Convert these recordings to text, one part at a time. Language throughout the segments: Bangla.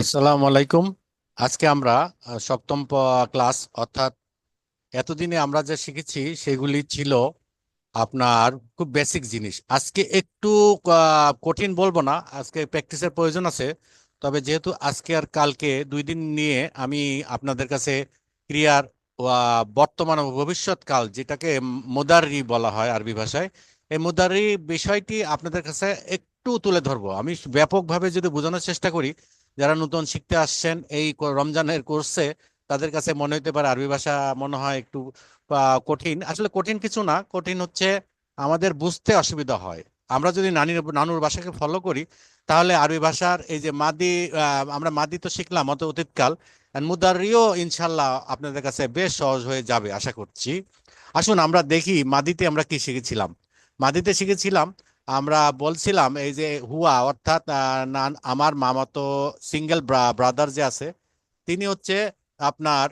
আসসালামু আলাইকুম। আজকে আমরা সপ্তম ক্লাস, অর্থাৎ এতদিনে আমরা যা শিখেছি সেগুলি ছিল আপনার খুব বেসিক জিনিস। আজকে একটু কঠিন বলব না, আজকে প্র্যাকটিসের প্রয়োজন আছে। তবে যেহেতু আজকে আর কালকে দুই দিন নিয়ে আমি আপনাদের কাছে ক্রিয়ার বর্তমান ও ভবিষ্যৎ কাল যেটাকে মুদাররি বলা হয় আরবি ভাষায়, এই মুদাররি বিষয়টি আপনাদের কাছে একটু তুলে ধরবো। আমি ব্যাপকভাবে যদি বোঝানোর চেষ্টা করি যারা নতুন শিখতে আসছেন, এই রমজানের কোর্সে তাদের কাছে মনে হতে পারে আরবি ভাষা মনে হয় একটু কঠিন। আসলে কঠিন কিছু না, কঠিন হচ্ছে আমাদের বুঝতে অসুবিধা হয়। আমরা যদি নানির, নানুর ভাষাকে ফলো করি, তাহলে আরবি ভাষার এই যে মাদি আমরা মাদি তো শিখলাম অত অতীতকাল মুদারিও ইনশাল্লাহ আপনাদের কাছে বেশ সহজ হয়ে যাবে, আশা করছি। আসুন আমরা দেখি মাদিতে আমরা কি শিখেছিলাম। মাদিতে শিখেছিলাম আমরা বলছিলাম এই যে হুয়া, অর্থাৎ আমার মামাতো সিঙ্গেল ব্রাদার যে আছে, তিনি হচ্ছে আপনার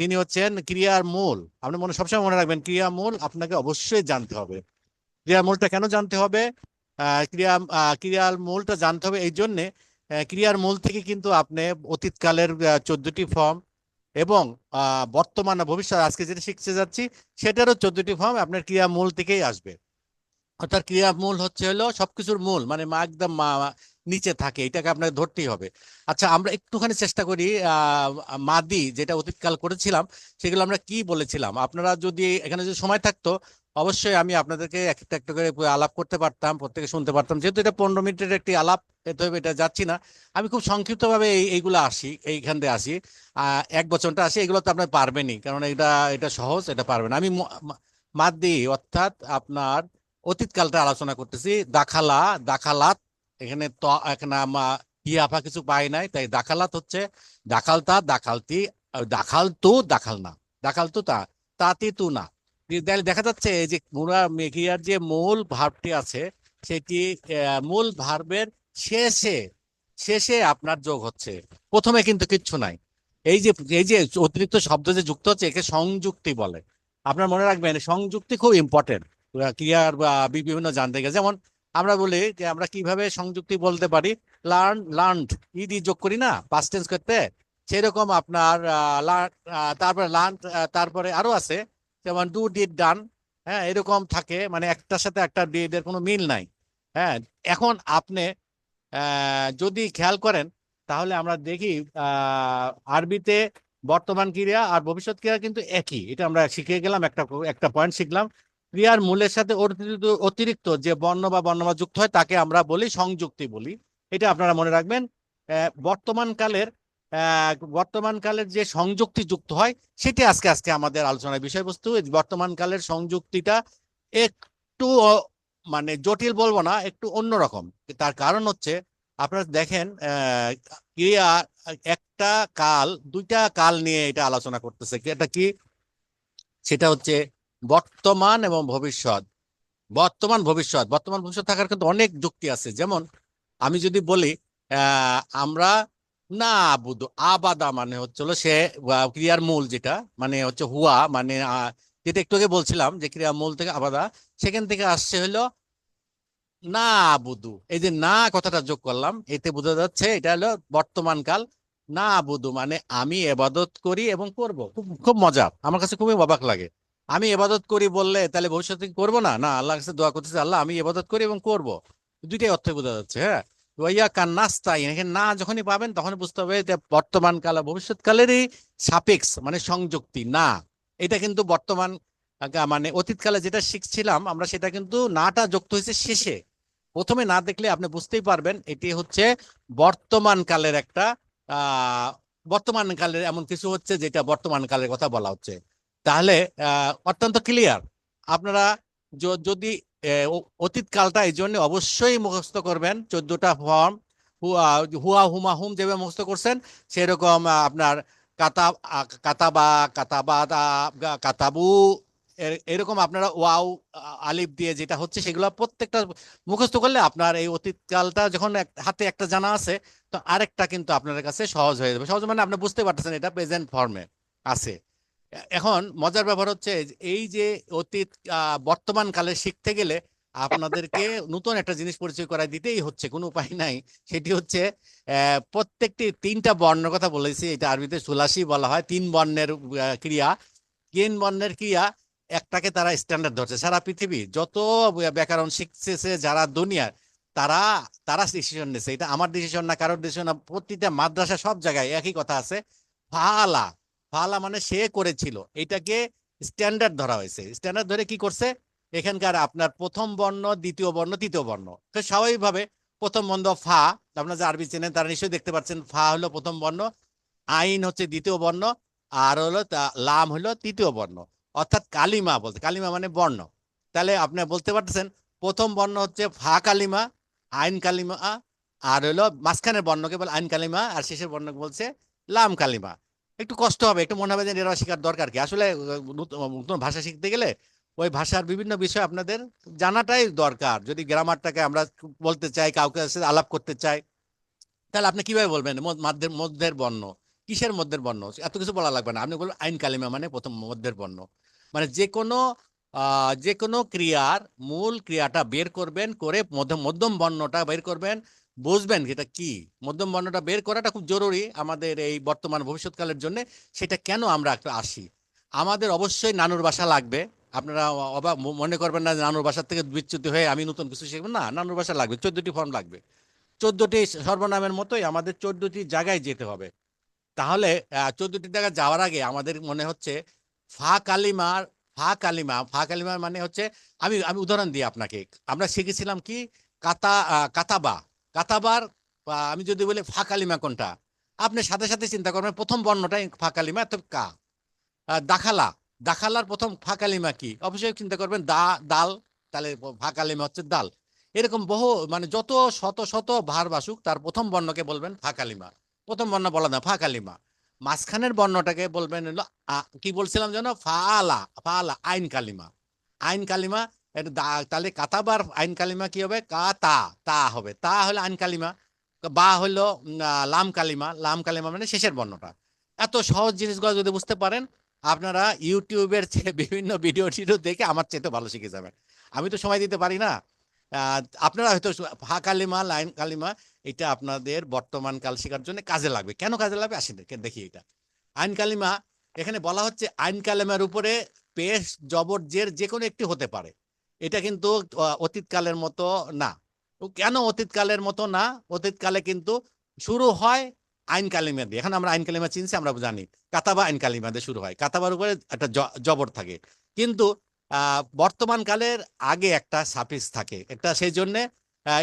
তিনি হচ্ছেন ক্রিয়ার মূল। আপনি মনে, সবসময় মনে রাখবেন ক্রিয়া মূল আপনাকে অবশ্যই জানতে হবে। ক্রিয়ার মূলটা কেন জানতে হবে? ক্রিয়া ক্রিয়ার মূলটা জানতে হবে এই জন্যে ক্রিয়ার মূল থেকে কিন্তু আপনি অতীতকালের চোদ্দটি ফর্ম এবং বর্তমান ভবিষ্যৎ আজকে যেটা শিখতে যাচ্ছি, সেটারও চোদ্দটি ফর্ম আপনার ক্রিয়ামূল থেকেই আসবে। অর্থাৎ ক্রিয়ামূল হচ্ছে হলো সবকিছুর মূল মানে মা একদম মা- নিচে থাকে, এটাকে আপনাকে ধরতেই হবে। আচ্ছা আমরা একটুখানি চেষ্টা করি মাদি যেটা অতীতকাল করেছিলাম, সেগুলো আমরা কি বলেছিলাম? আপনারা যদি এখানে যদি সময় থাকতো অবশ্যই আমি আপনাদেরকে একটা একটা করে আলাপ করতে পারতাম, প্রত্যেকে শুনতে পারতাম। যেহেতু এটা পনেরো মিনিটের একটি আলাপ এতে হবে এটা যাচ্ছি না। আমি খুব সংক্ষিপ্তভাবে এই, এইগুলো আসি এইখান দিয়ে আসি এক বছরটা আসি, এগুলো তো আপনার পারবেনই, কারণ এটা এটা সহজ, এটা পারবেন। আমি ম- দিই অর্থাৎ আপনার অতীতকালটা আলোচনা করতেছি। দাখালা, দাখালাত, এখানে ত, এখানে ইয়াফা কিছু পাই নাই, তাই দাখালাত হচ্ছে দাখালতা, দাখালতি দাখাল তু দাখাল না দাখাল তু তা তাতি তু না। তাহলে দেখা যাচ্ছে যে মুরা মেঘিয়ার যে মূল ভার্বটি আছে সেটি মূল ভার্বের শেষে শেষে আপনার যোগ হচ্ছে। প্রথমে কিন্তু কিচ্ছু নাই। এই যে এই যে অতিরিক্ত শব্দ যে যুক্ত হচ্ছে, একে সংযুক্তি বলে। আপনার মনে রাখবেন, সংযুক্তি খুব ইম্পর্টেন্ট ক্রিয়ার বা বিভিন্ন জানতে গেলে। যেমন আমরা বলি যে আমরা কীভাবে সংযুক্তি বলতে পারি? লার্ন, লার্নড, ই দিয়ে যোগ করি না? পাস্ট টেন্স করতে? সেরকম আপনার তারপরে লার্ন তারপরে আরও আছে। যেমন ডু ডিড ডান হ্যাঁ এরকম থাকে মানে একটার সাথে একটা ডিড এর কোনো মিল নাই হ্যাঁ। এখন আপনি যদি খেয়াল করেন, তাহলে আমরা দেখি আরবিতে বর্তমান ক্রিয়া আর ভবিষ্যৎ ক্রিয়া কিন্তু একই। এটা আমরা শিখে গেলাম, একটা একটা পয়েন্ট শিখলাম। ক্রিয়ার মূলের সাথে অতিরিক্ত অতিরিক্ত যে বর্ণ বা বর্ণমা যুক্ত হয়, তাকে আমরা বলি সংযুক্তি বলি। এটা আপনারা মনে রাখবেন বর্তমান কালের বর্তমান কালের যে সংযুক্তি যুক্ত হয়, সেটি আজকে আজকে আমাদের আলোচনার বিষয়বস্তু। বর্তমান কালের সংযুক্তিটা একটু মানে জটিল বলব না, একটু অন্যরকম তার কারণ হচ্ছে, আপনারা দেখেন ক্রিয়া একটা কাল, দুইটা কাল নিয়ে এটা আলোচনা করতেছে। এটা কি? সেটা হচ্ছে বর্তমান এবং ভবিষ্যৎ। বর্তমান ভবিষ্যৎ। বর্তমান, ভবিষ্যৎ থাকার কিন্তু অনেক যুক্তি আছে। যেমন, আমি যদি বলি আমরা না আবাদা মানে হচ্ছে হলো সে ক্রিয়ার মূল যেটা মানে হচ্ছে হুয়া মানে যেটা একটু আগে বলছিলাম যে ক্রিয়ার মূল থেকে আবাদা সেখান থেকে আসছে হলো না বুধু। এই যে না কথাটা যোগ করলাম, এতে বোঝা যাচ্ছে এটা হলো বর্তমান কাল, না বুধু মানে আমি এবাদত করি এবং করব। খুব খুব মজা, আমার কাছে খুবই অবাক লাগে। আমি এবাদত করি বললে তাহলে ভবিষ্যতে করব না? না আল্লাহ কাছে দোয়া করতেছে, আল্লাহ আমি এবাদত করি এবং করব। দুইটাই অর্থ বোঝা যাচ্ছে হ্যাঁ? ওয়াইয়া কান্নাস্তাই এখানে না যখনই পাবেন তখনই বুঝতে হবে যে বর্তমান কাল ভবিষ্যৎ কালেরই সাপেক্স মানে সংযুক্তি, না। এটা কিন্তু বর্তমান মানে অতীতকালে যেটা শিখছিলাম, আমরা সেটা কিন্তু নাটা যুক্ত হয়েছে শেষে। প্রথমে না দেখলে আপনি বুঝতেই পারবেন এটি হচ্ছে বর্তমান কালের একটা বর্তমান কালের এমন কিছু হচ্ছে যেটা বর্তমান কালের কথা বলা হচ্ছে। তাহলে অত্যন্ত ক্লিয়ার আপনারা যদি আহ, অ- অতীত কালটা এই জন্য অবশ্যই মুখস্থ করবেন। চোদ্দটা ফর্ম হুয়া হুমা হুম যেভাবে মুখস্থ করছেন সেরকম আপনার কাতা কাতাবা কাতাবু এর- এরকম আপনারা ওয়াও আলিফ দিয়ে যেটা হচ্ছে সেগুলো প্রত্যেকটা মুখস্থ করলে আপনার এই অতীতকালটা যখন হাতে একটা জানা আছে তো আরেকটা কিন্তু আপনার কাছে সহজ হয়ে যাবে। সহজ মানে আপনি বুঝতে পারতেছেন এটা প্রেজেন্ট ফর্মে আছে। এখন মজার ব্যাপার হচ্ছে এই যে অতীত বর্তমান কালে শিখতে গেলে আপনাদেরকে নতুন একটা জিনিস পরিচয় করাই দিতেই হচ্ছে, কোনো উপায় নাই। সেটি হচ্ছে প্রত্যেকটি তিনটা বর্ণের কথা বলেছি, এটা আরবিতে সুলাসি বলা হয়, তিন বর্ণের ক্রিয়া। তিন বর্ণের ক্রিয়া একটাকে তারা স্ট্যান্ডার্ড ধরছে। সারা পৃথিবী যত ব্যাকরণ শিখছে যারা দুনিয়ার, তারা তারা ডিসিশন নিচ্ছে এটা আমার ডিসিশন না, কারোর ডিসিশন না, প্রতিটা মাদ্রাসা সব জায়গায় একই কথা আছে, ফালা। ফালা মানে সে করেছিল। এটাকে স্ট্যান্ডার্ড ধরা হয়েছে। স্ট্যান্ডার্ড ধরে কি করছে? এখানকার আপনার প্রথম বর্ণ, দ্বিতীয় বর্ণ, তৃতীয় বর্ণ। তো স্বাভাবিকভাবে প্রথম বর্ণ ফা, আপনারা যে আরবি চেনেন তারা নিশ্চয়ই দেখতে পাচ্ছেন, ফা হলো প্রথম বর্ণ, আইন হচ্ছে দ্বিতীয় বর্ণ, আর হলো লাম হলো তৃতীয় বর্ণ। অর্থাৎ কালিমা বলতে কালিমা মানে বর্ণ। তাহলে আপনি বলতে পারতেছেন, প্রথম বর্ণ হচ্ছে ফা কালিমা, আইন কালিমা, আর হলো মাঝখানের বর্ণকে বলে আইন কালিমা, আর শেষের বর্ণকে বলছে লাম কালিমা। একটু কষ্ট হবে, একটু মনে হবে যে এরা শেখার দরকার কি? আসলে নতুন ভাষা শিখতে গেলে ওই ভাষার বিভিন্ন বিষয় আপনাদের জানাটাই দরকার। যদি গ্রামারটাকে আমরা বলতে চাই, কাউকে আলাপ করতে চাই, তাহলে আপনি কীভাবে বলবেন? মাধ্যের বর্ণ, কিসের মধ্যের বর্ণ? এত কিছু বলা লাগবে না। আপনি বলবেন আইন কালিমা মানে প্রথম মধ্যের বর্ণ। মানে যে কোনো যে কোনো ক্রিয়ার মূল ক্রিয়াটা বের করবেন, করে মধ্য মধ্যম বর্ণটা বের করবেন বুঝবেন এটা কি? মধ্যম বর্ণটা বের করাটা খুব জরুরি আমাদের এই বর্তমান ভবিষ্যৎকালের জন্য। সেটা কেন আমরা একটা আসি? আমাদের অবশ্যই নানুর বাসা লাগবে। আপনারা অবাক মনে করবেন না নানুর বাসার থেকে বিচ্যুতি হয়ে আমি নতুন কিছু শিখব। না, নানুর বাসা লাগবে, চোদ্দটি ফর্ম লাগবে। চোদ্দটি সর্বনামের মতোই আমাদের চোদ্দটি জায়গায় যেতে হবে। তাহলে চোদ্দটি জায়গায় যাওয়ার আগে আমাদের মনে হচ্ছে ফা কালিমার ফা কালিমা ফা কালিমা মানে হচ্ছে, আমি আমি উদাহরণ দিই আপনাকে। আমরা শিখেছিলাম কি? কাতা কাতাবা। কাতাবার আহ, আমি যদি বলি ফা কালিমা কোনটা? আপনি সাথে সাথে চিন্তা করবেন প্রথম বর্ণটাই ফা কালিমা তো কা। দাখালা। দাখালার প্রথম ফা কালিমা কি? অবশ্যই চিন্তা করবেন দা দাল তাহলে ফা কালিমা হচ্ছে দাল। এরকম বহু মানে যত শত শত ভার বাসুক তার প্রথম বর্ণকে বলবেন ফা কালিমা প্রথম বর্ণ বলা না ফা কালিমা মাঝখানের বর্ণটাকে বলবেন কি বলছিলাম যেন? ফালা ফালা আইন কালিমা। আইন কালিমা এটা দা- তাহলে কাতাবার আইন কালিমা কি হবে? কা, তা তা হবে। তা হলো আইন কালিমা বা হলো লাম কালিমা লাম কালিমা মানে শেষের বর্ণটা এত সহজ জিনিসগুলো যদি বুঝতে পারেন, আপনারা ইউটিউবের বিভিন্ন ভিডিও টিডিও দেখে আমার চেয়ে তো ভালো শিখে যাবেন। আমি তো সময় দিতে পারি না। আপনারা হয়তো ফা কালিমা লাইন কালিমা এটা আপনাদের বর্তমান কাল শেখার জন্য কাজে লাগবে। কেন কাজে লাগবে? আসেন দেখি এটা। আইন কালিমা এখানে বলা হচ্ছে আইন কালিমার উপরে পেশ জবর জের যে কোনো একটি হতে পারে। এটা কিন্তু অতীতকালের মতো না। কেন অতীতকালের মতো না? অতীতকালে কিন্তু শুরু হয় আইন কালিমা দিয়ে এখন আমরা আইন কালিমা চিনছি, আমরা জানি। কাতাবা আইন কালিমা দিয়ে শুরু হয়। কাতাবার উপরে একটা জবর থাকে। কিন্তু বর্তমান কালের আগে একটা সাফিক্স থাকে। একটা সেই জন্য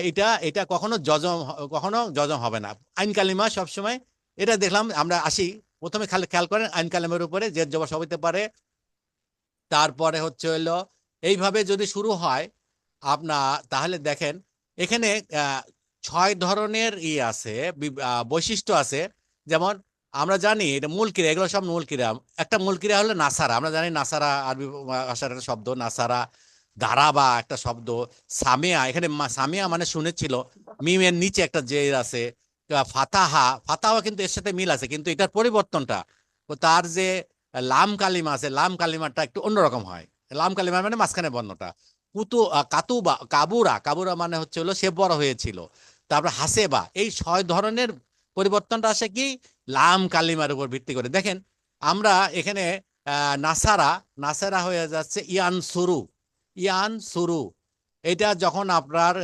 এটা এটা কখনো জজম কখনো জজম হবে না। আইন কালিমা সবসময়, এটা দেখলাম, আমরা আসি। প্রথমে খেয়াল করেন আইন কালিমের উপরে যে সব হতে পারে। তারপরে হচ্ছে হলো এইভাবে যদি শুরু হয়, আপনা, তাহলে দেখেন, এখানে ছয় ধরনের ই আছে বৈশিষ্ট্য আছে। যেমন, আমরা জানি এটা মূল ক্রিয়া এগুলো সব মূল ক্রিয়া একটা মূল ক্রিয়া হলো নাসারা। আমরা জানি নাসারা আরবি ভাষার একটা শব্দ, নাসারা দারাবা একটা শব্দ। সামিয়া, এখানে সামিয়া মানে শুনেছিল। মিমের নিচে একটা জের আছে। ফাতাহা ফাতাহা কিন্তু এর সাথে মিল আছে, কিন্তু এটার পরিবর্তনটা, তার যে লাম কালিমা আছে, লাম কালিমাটা একটু অন্যরকম হয়। লাম কালিমা মানে মাঝখানে বর্ণটা। কুতু আহ, কাতুবা কাবুরা কাবুরা মানে হচ্ছে হলো সে বড় হয়েছিল। তারপর হাসেবা এই ছয় ধরনের পরিবর্তনটা আসে কি? লাম কালিমার উপর ভিত্তি করে। দেখেন আমরা এখানে নাসারা নাসারা হয়ে যাচ্ছে ইয়ান সুরু ইয়ান সুরু এটা যখন আপনার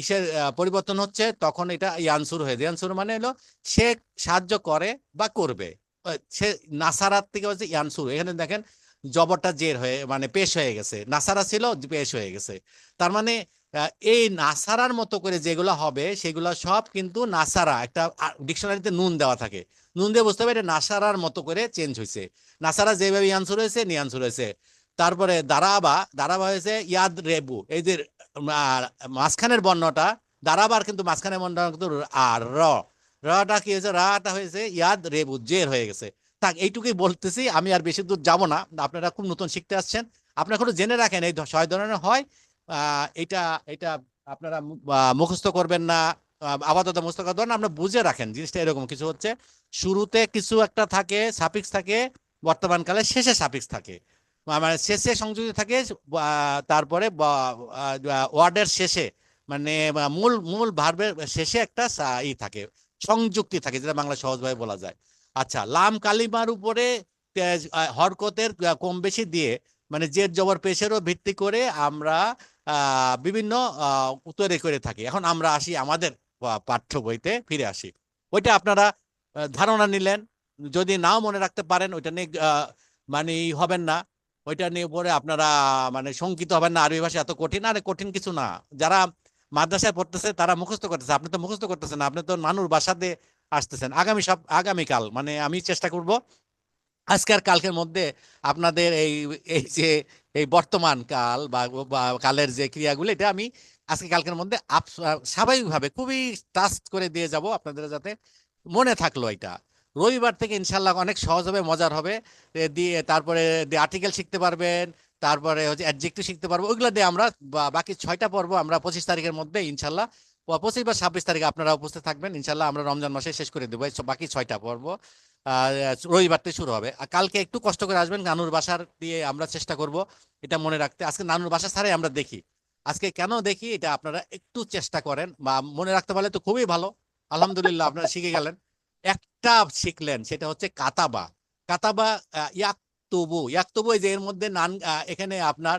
ইসের পরিবর্তন হচ্ছে তখন এটা ইয়ানসুর হয়ে যায়। ইয়ানসুর মানে হলো সে সাহায্য করে বা করবে। সে নাসারার থেকে হচ্ছে ইয়ানসুর। এখানে দেখেন জবরটা জের হয়ে মানে পেশ হয়ে গেছে। নাসারা ছিল, পেশ হয়ে গেছে। তার মানে এই নাসারার মতো করে যেগুলো হবে, সেগুলো সব কিন্তু নাসারা, একটা ডিকশনারিতে নুন দেওয়া থাকে। নুন দিয়ে বুঝতে হবে এটা নাসারার মতো করে চেঞ্জ হয়েছে নাসারা যেভাবে ইয়ানসুর হয়েছে নিয়ানসুর হয়েছে। তারপরে দারাবা দারাবা হয়েছে ইয়াদ রেবু। এই যে মাঝখানের বর্ণটা, দারাবার কিন্তু মাঝখানের বর্ণটা কিন্তু আর, র। রটা কি হয়েছে? রাটা হয়েছে ইয়াদ রেবু, জের হয়ে গেছে। থাক এইটুকুই বলতেছি, আমি আর বেশি দূর যাব না। আপনারা খুব নতুন শিখতে আসছেন। আপনারা কোনো জেনে রাখেন, এই ছয় ধরনের হয়। এটা এটা আপনারা মুখস্থ করবেন না আপাতত মুখস্থ করবেন না আপনারা বুঝে রাখেন, জিনিসটা এরকম কিছু হচ্ছে। শুরুতে কিছু একটা থাকে, সাফিক্স থাকে, বর্তমানকালে শেষে সাফিক্স থাকে। মানে শেষে সংযুক্ত থাকে তারপরে ওয়ার্ডের শেষে মানে মূল মূল ভার্বের শেষে একটা ই থাকে, সংযুক্তি থাকে, যেটা বাংলা সহজভাবে বলা যায়। আচ্ছা লাম কালিমার উপরে হরকতের কম বেশি দিয়ে মানে জের জবর পেশেরও ভিত্তি করে আমরা বিভিন্ন তৈরি করে থাকি। এখন আমরা আসি আমাদের পাঠ্য বইতে, ফিরে আসি। ওইটা আপনারা ধারণা নিলেন। যদি নাও মনে রাখতে পারেন, ওইটা নিয়ে মানে হবেন না। ওইটা নিয়ে পরে আপনারা মানে শঙ্কিত হবেন না। আরবি ভাষা এত কঠিন, আরে কঠিন কিছু না। যারা মাদ্রাসায় পড়তেছে, তারা মুখস্থ করতেছে। আপনি তো মুখস্থ করতেছেন আপনি তো মানুষ বাসাতে আসতেছেন। আগামী সব, আগামীকাল মানে আমি চেষ্টা করব আজকে আর কালকের মধ্যে আপনাদের এই এই যে, এই বর্তমান কাল বা কালের যে ক্রিয়াগুলো, এটা আমি আজকে কালকের মধ্যে স্বাভাবিকভাবে খুবই টাচ করে দিয়ে যাব আপনাদের যাতে মনে থাকল এটা। রবিবার থেকে ইনশাল্লাহ অনেক সহজ হবে, মজার হবে। দিয়ে তারপরে আর্টিকেল শিখতে পারবেন তারপরে হচ্ছে অ্যাডজেক্টিভ শিখতে পারব। ওইগুলো দিয়ে আমরা বাকি ছয়টা পর্ব আমরা পঁচিশ তারিখের মধ্যে ইনশাল্লাহ পঁচিশ বা ছাব্বিশ তারিখে আপনারা উপস্থিত থাকবেন ইনশাল্লাহ আমরা রমজান মাসে শেষ করে দেবো। বাকি ছয়টা পর্ব আহ, রবিবার থেকে শুরু হবে। আর কালকে একটু কষ্ট করে আসবেন নানুর বাসার দিয়ে আমরা চেষ্টা করব এটা মনে রাখতে। আজকে নানুর বাসা ছাড়াই আমরা দেখি। আজকে কেন দেখি এটা আপনারা একটু চেষ্টা করেন বা মনে রাখতে পারলে তো খুবই ভালো। আলহামদুলিল্লাহ আপনারা শিখে গেলেন। একটা শিখলেন সেটা হচ্ছে কাতাবা। কাতাবা আহ, ইয়াকতুবু ইয়াকতুবু এই যে এর মধ্যে নান এখানে আপনার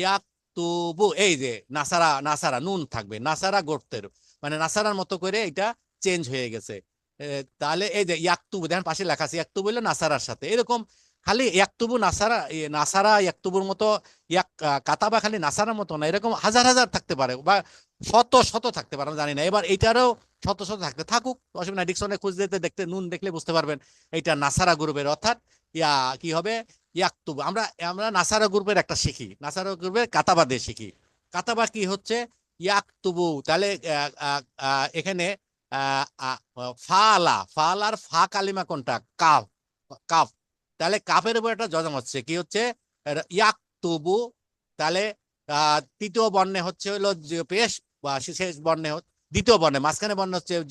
ইয়াকতুবু, এই যে নাসারা নাসারা, নুন থাকবে, নাসারা গোর্তের মানে নাসারার মতো করে এটা চেঞ্জ হয়ে গেছে। তাহলে এই যে ইয়াকতুবু, দেখেন পাশে লেখা আছে, ইয়াকতুবু হলো নাসারার সাথে। এরকম খালি ইয়াকতুবু নাসারা নাসারা ইয়াকতুবুর মতো ইয়াক কাতাবা খালি নাসারার মতো না, এরকম হাজার হাজার থাকতে পারে বা শত শত থাকতে পারে জানি না। এবার এইটারও শত শত থাকতে থাকুক, অসুবিধা ডিকশনে খুঁজ দিতে দেখতে নুন দেখলে বুঝতে পারবেন এইটা নাসারা গ্রুপের, অর্থাৎ ইয়া, কি হবে? ইয়াকতুবু। আমরা আমরা নাসারা গ্রুপের একটা শিখি, নাসারা গ্রুপের কাতাবা দিয়ে শিখি। কাতাবা কি হচ্ছে? ইয়াকতুবু। তাহলে এখানে ফালা, ফালার ফা কালিমা কোনটা? কাফ কাফ। তাহলে কাফের উপর একটা জজম হচ্ছে। কি হচ্ছে? এর ইয়াকতুবু, তাহলে তৃতীয় বর্ণে হচ্ছে হলো পেশ, বা শেষ বর্ণে দ্বিতীয় বর্ণে, মাঝখানে বর্ণ হচ্ছে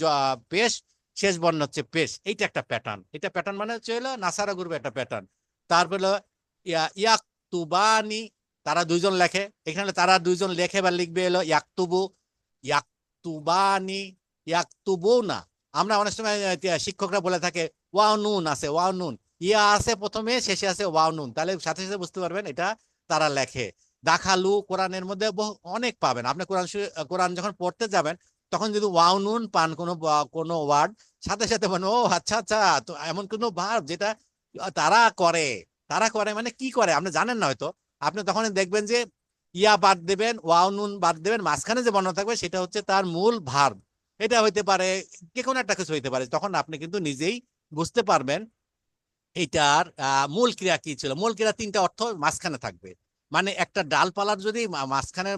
পেশ, শেষ বর্ণ হচ্ছে পেশ। এইটা একটা প্যাটার্ন এটা প্যাটার্ন মানে হচ্ছে হলো নাসারা গ্রুপে একটা প্যাটার্ন তারপর হলো, ইয়া- ইয়াকতুবানি, তারা দুইজন লেখে। এখানে তারা দুইজন লেখে বা লিখবে হলো ইয়াকতুবু, ইয়াকতুবানি ইয়াকতুবু না আমরা অনেক সময় শিক্ষকরা বলে থাকে ওয়াও নুন আছে ওয়াও নুন ইয়া আছে প্রথমে, শেষে আছে ওয়াও নুন। তাহলে সাথে সাথে বুঝতে পারবেন এটা তারা লেখে। দাখালু কোরআনের মধ্যে বহু অনেক পাবেন। আপনি কোরআন কোরআন যখন পড়তে যাবেন, তখন যদি ওয়াও নুন পান কোনো কোনো ওয়ার্ড, সাথে সাথে বলেন ও আচ্ছা আচ্ছা তো এমন কোনো ভাব যেটা তারা করে। তারা করে মানে কি করে? আপনি জানেন না হয়তো। আপনি তখন দেখবেন যে ইয়া বাদ দেবেন, ওয়াও নুন বাদ দেবেন, মাঝখানে যে বর্ণ থাকবে সেটা হচ্ছে তার মূল ভার্ব। এটা হইতে পারে, যে কোনো একটা কিছু হইতে পারে। তখন আপনি কিন্তু নিজেই বুঝতে পারবেন এইটার আহ, মূল ক্রিয়া কি ছিল? মূল ক্রিয়া তিনটা অর্থ মাঝখানে থাকবে। মানে একটা ডালপালার যদি মাঝখানে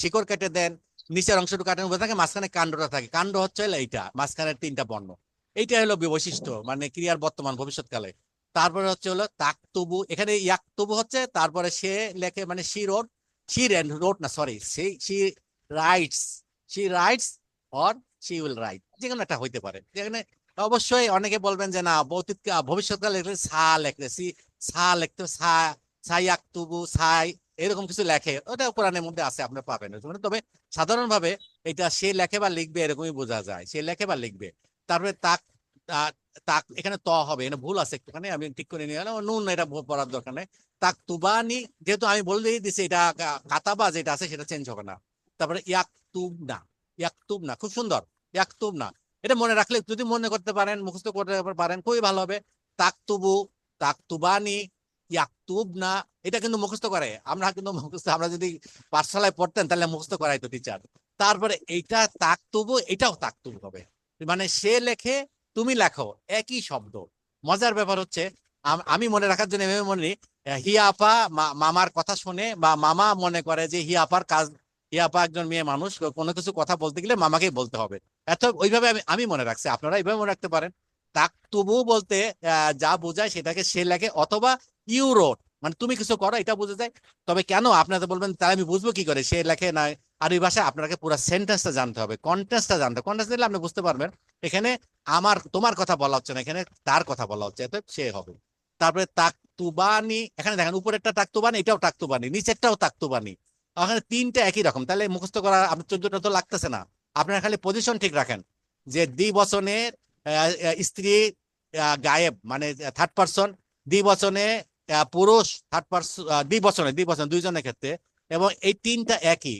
শিকড় কেটে দেন নিচের অংশটুকু কাটানো উপরে থাকে মাঝখানে কাণ্ডটা থাকে। কাণ্ড হচ্ছে এইটা মাঝখানের তিনটা বর্ণ। এইটা হলো বৈশিষ্ট্য মানে ক্রিয়ার বর্তমান ভবিষ্যৎকালে। তারপরে হচ্ছে হলো তাকতুবু এখানে ইয়াকতুবু হচ্ছে তারপরে সে লেখে মানে শি রোড শি রোড না sorry say she writes she writes or she will write যে কোনো একটা হইতে পারে। যেখানে অবশ্যই অনেকে বলবেন যে, না অতীত ভবিষ্যৎকালে লিখলে সা লেখলে, সা লিখতে, সা, সাই আক্তুবু, সাই, এরকম কিছু লেখে। ওটা কোরআনের মধ্যে আছে আপনি পাবেন তবে সাধারণভাবে এটা সে লেখে বা লিখবে এরকমই বোঝা যায়। সে লেখে বা লিখবে। তারপরে তাক তাক, এখানে ত হবে, এখানে ভুল আছে একটুখানি, আমি ঠিক করে নিয়ে গেলাম নুন এটা পড়ার দরকার নেই। তাক তুবানি, যেহেতু আমি বলে দিয়ে দিছি, এটা কাতাবা যেটা আছে সেটা চেঞ্জ হবে না। তারপরে ইয়াকতুব না ইয়াকতুব না খুব সুন্দর। ইয়াকতুব না এটা মনে রাখলে, যদি মনে করতে পারেন, মুখস্থ করতে পারেন, খুবই ভালো হবে। তাকতুবু, তাকতুবানি ইয়াকতুব না এটা কিন্তু মুখস্থ করে। আমরা কিন্তু মুখস্থ, আমরা যদি পাঠশালায় পড়তেন, তাহলে মুখস্থ করাইতো টিচার তারপরে এইটা তাকতুবু, এটাও তাকতুব হবে। মানে সে লেখে, তুমি লেখো, একই শব্দ। মজার ব্যাপার হচ্ছে, আমি মনে রাখার জন্য এভাবে মনে হিয়া মা- মামার কথা শুনে বা মামা মনে করে যে, হিয়া আপার কাজ, হিয়া আপা একজন মেয়ে মানুষ, কোনো কিছু কথা বলতে গেলে মামাকেই বলতে হবে। এত ওইভাবে আমি আমি মনে রাখছি, আপনারা এইভাবে মনে রাখতে পারেন। তাক তবু বলতে যা বোঝায় সেটাকে সে লেখে, অথবা ইউ রোড মানে তুমি কিছু করো, এটা বোঝা যায়। তবে কেন আপনারা বলবেন, তাহলে আমি বুঝব কি করে? সে লেখে না আর ওই ভাষায় আপনাকে পুরো সেন্টেন্সটা জানতে হবে কন্টেন্সটা জানতে হবে। কন্টেন্স দিলে আপনি বুঝতে পারবেন, এখানে আমার, তোমার কথা বলা হচ্ছে না, এখানে তার কথা বলা হচ্ছে, এতে সে হবে। তারপরে তাক তাকতুবানি এখানে দেখেন, উপরেরটা তাকতুবানি এটাও তাকতুবানি নিচেরটাও তাকতুবানি ওখানে তিনটা একই রকম, তাহলে মুখস্থ করা, আপনার চোদ্দটা তো লাগতেছে না। আপনারা খালি পজিশন ঠিক রাখেন যে দ্বিবচনের স্ত্রী গায়েব মানে থার্ড পার্সন দ্বিবচনে পুরুষ থার্ড পার্সন দ্বিবচনে, দ্বিবচন দুইজনের ক্ষেত্রে এবং এই তিনটা একই।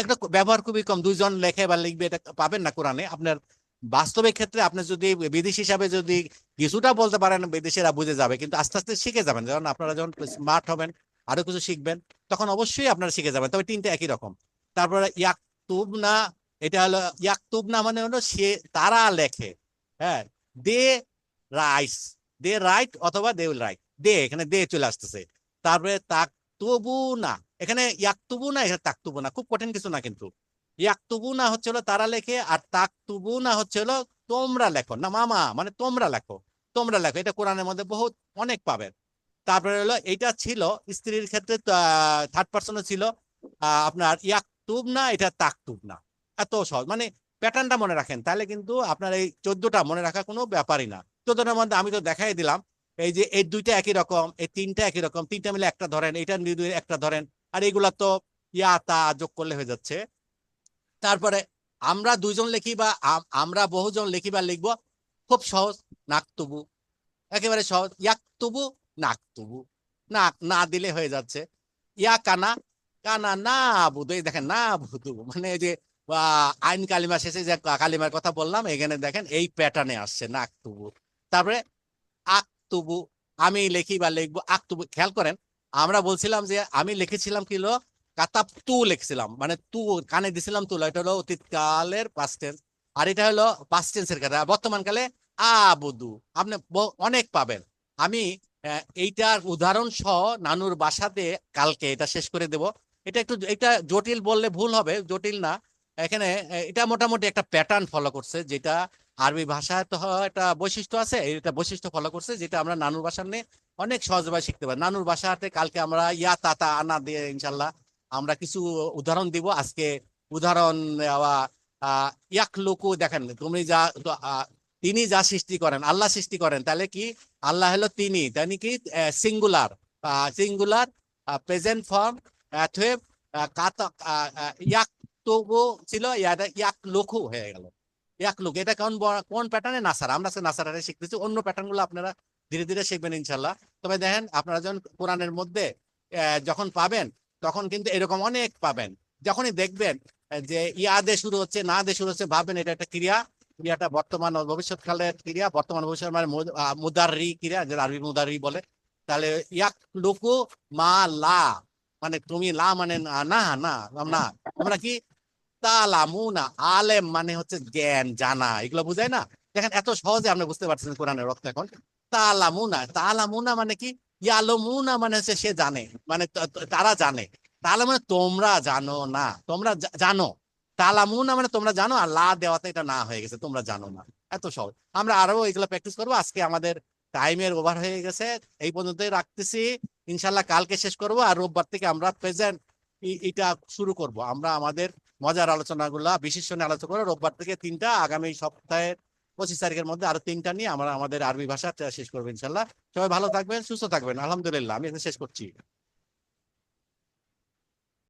একটা ব্যবহার খুবই কম, দুইজন লেখে বা লিখবে, এটা পাবেন না কোরআনে। আপনার বাস্তবিক ক্ষেত্রে আপনি যদি বিদেশি হিসাবে যদি কিছুটা বলতে পারেন, বিদেশিরা বুঝে যাবে, কিন্তু আস্তে আস্তে শিখে যাবেন। যখন আপনারা যখন স্মার্ট হবেন, আরও কিছু শিখবেন, তখন অবশ্যই আপনারা শিখে যাবেন। তবে তিনটা একই রকম। তারপরে ইয়াকতুব না এটা হলো ইয়াকতুব না মানে হলো সে তারা লেখে হ্যাঁ? দে রাইটস দে রাইট অথবা দে রাইট, দে, এখানে দে চলে আসতেছে। তারপরে তাকতুবু না, এখানে ইয়াকতুবু না, এখানে তাকতুবু না, খুব কঠিন কিছু না কিন্তু। ইয়াকতুবু না হচ্ছে হলো তারা লেখে আর তাকতুবু না হচ্ছে হলো তোমরা লেখো, না মামা মানে তোমরা লেখো তোমরা লেখো, এটা কোরআনের মধ্যে বহুত অনেক পাবেন তারপরে হলো এটা ছিল স্ত্রীর ক্ষেত্রে থার্ড পার্সনে ছিল আপনার ইয়াকতুব না, এটা তাকতুব না। এত সহজ। মানে প্যাটার্নটা মনে রাখেন, তাহলে কিন্তু আপনার এই চোদ্দটা মনে রাখা কোনো ব্যাপারই না। চোদ্দটার মধ্যে আমি তো দেখাই দিলাম, এই যে এই দুইটা একই রকম, এই তিনটা একই রকম, তিনটা মিলে একটা ধরেন এটা একটা ধরেন, আর এইগুলা তো ইয়া, তা যোগ করলে হয়ে যাচ্ছে। তারপরে আমরা দুইজন লিখি বা আমরা বহুজন লিখি বা লিখব, খুব সহজ নাকতুবু একেবারে সহজ ইয়াকতুবু নাকতুবু না না দিলে হয়ে যাচ্ছে। ইয়া, কানা কানা, না বুধু দেখেন, না বুধু মানে যে আইন কালিমা শেষে যে কালিমার কথা বললাম, এখানে দেখেন এই প্যাটার্নে আসছে নাকতুবু তারপরে আকতুবু, আমি লিখি বা লিখব, আকতুবু, খেয়াল করেন, আমরা বলছিলাম যে আমি লিখেছিলাম কি কাতাব তু লিখছিলাম মানে তু, কানে দিছিলাম তুলা এটা হলো অতীতকালের পাস্ট টেন্স আর এটা হলো পাস্ট টেন্সের কথা আর বর্তমান কালে আবুদু, আপনি অনেক পাবেন। আমি এইটার উদাহরণ সহ নানুর বাসাতে কালকে এটা শেষ করে দেব। এটা একটু, এটা জটিল বললে ভুল হবে, জটিল না এখানে এটা মোটামুটি একটা প্যাটার্ন ফলো করছে যেটা আরবি ভাষায় তো একটা বৈশিষ্ট্য আছে এটা বৈশিষ্ট্য ফলো করছে যেটা আমরা নানুর ভাষা নিয়ে অনেক সহজভাবে শিখতে পারি। নানুর ভাষাতে কালকে আমরা ইয়া তাতা আনা দিয়ে ইনশাল্লাহ আমরা কিছু উদাহরণ দিব। আজকে উদাহরণ দেওয়া আহ, ইয়াকলুকু দেখেন তুমি যা তিনি যা সৃষ্টি করেন আল্লাহ সৃষ্টি করেন তাহলে কি? আল্লাহ হলো তিনি তিনি কি? সিঙ্গুলার সিঙ্গুলার প্রেজেন্ট ফর্ম অ্যাথওয়েব কাতা ইয়াকতুবু ছিল ইয়াটা ইয়াকলুকু হয়ে গেল। ইয়াকলুক এটা কোন ব- কোন প্যাটার্নে নাসারা। আমরা নাসারারে শিখতেছি। অন্য প্যাটার্নগুলো আপনারা ধীরে ধীরে শিখবেন ইনশাল্লাহ তবে দেখেন আপনারা যখন কোরআনের মধ্যে যখন পাবেন তখন কিন্তু এরকম অনেক পাবেন। যখনই দেখবেন যে ইয়া দিয়ে শুরু হচ্ছে না দিয়ে শুরু হচ্ছে ভাববেন এটা একটা ক্রিয়া। ক্রিয়াটা বর্তমান ভবিষ্যৎকালের ক্রিয়া বর্তমান ভবিষ্যৎ মানে মুদ- আহ, ক্রিয়া যেটা আরবি মুদারি বলে। তাহলে ইয়াক লুকু মা লা মানে তুমি লা মানে না না না আমরা কি তালামুনা, আলেম মানে হচ্ছে জ্ঞান, জানা, এগুলো বুঝায় না? দেখেন এত সহজে আপনি বুঝতে পারছেন কোরআনের অর্থ এখন। তালামুনা তালামুনা মানে কি? ইয়ালমুনা মানে হচ্ছে সে জানে মানে তারা জানে। তাহলে মানে তোমরা জানো না, তোমরা জানো। তালামুনা মানে তোমরা জানো আর লা দেওয়াতে এটা না হয়ে গেছে, তোমরা জানো না। এত সহজ। আমরা আরও এগুলো প্র্যাকটিস করব। আজকে আমাদের টাইমের ওভার হয়ে গেছে। এই পর্যন্তই রাখতেছি। ইনশাল্লাহ কালকে শেষ করব আর রোববার থেকে আমরা প্রেজেন্ট এটা শুরু করব। আমরা আমাদের মজার আলোচনাগুলা বিশেষ আলোচনা করে রোববার থেকে তিনটা, আগামী সপ্তাহের পঁচিশ তারিখের মধ্যে আরও তিনটা নিয়ে আমরা আমাদের আরবি ভাষা শেষ করব ইনশাল্লাহ। সবাই ভালো থাকবেন, সুস্থ থাকবেন। আলহামদুলিল্লাহ, আমি এখানে শেষ করছি।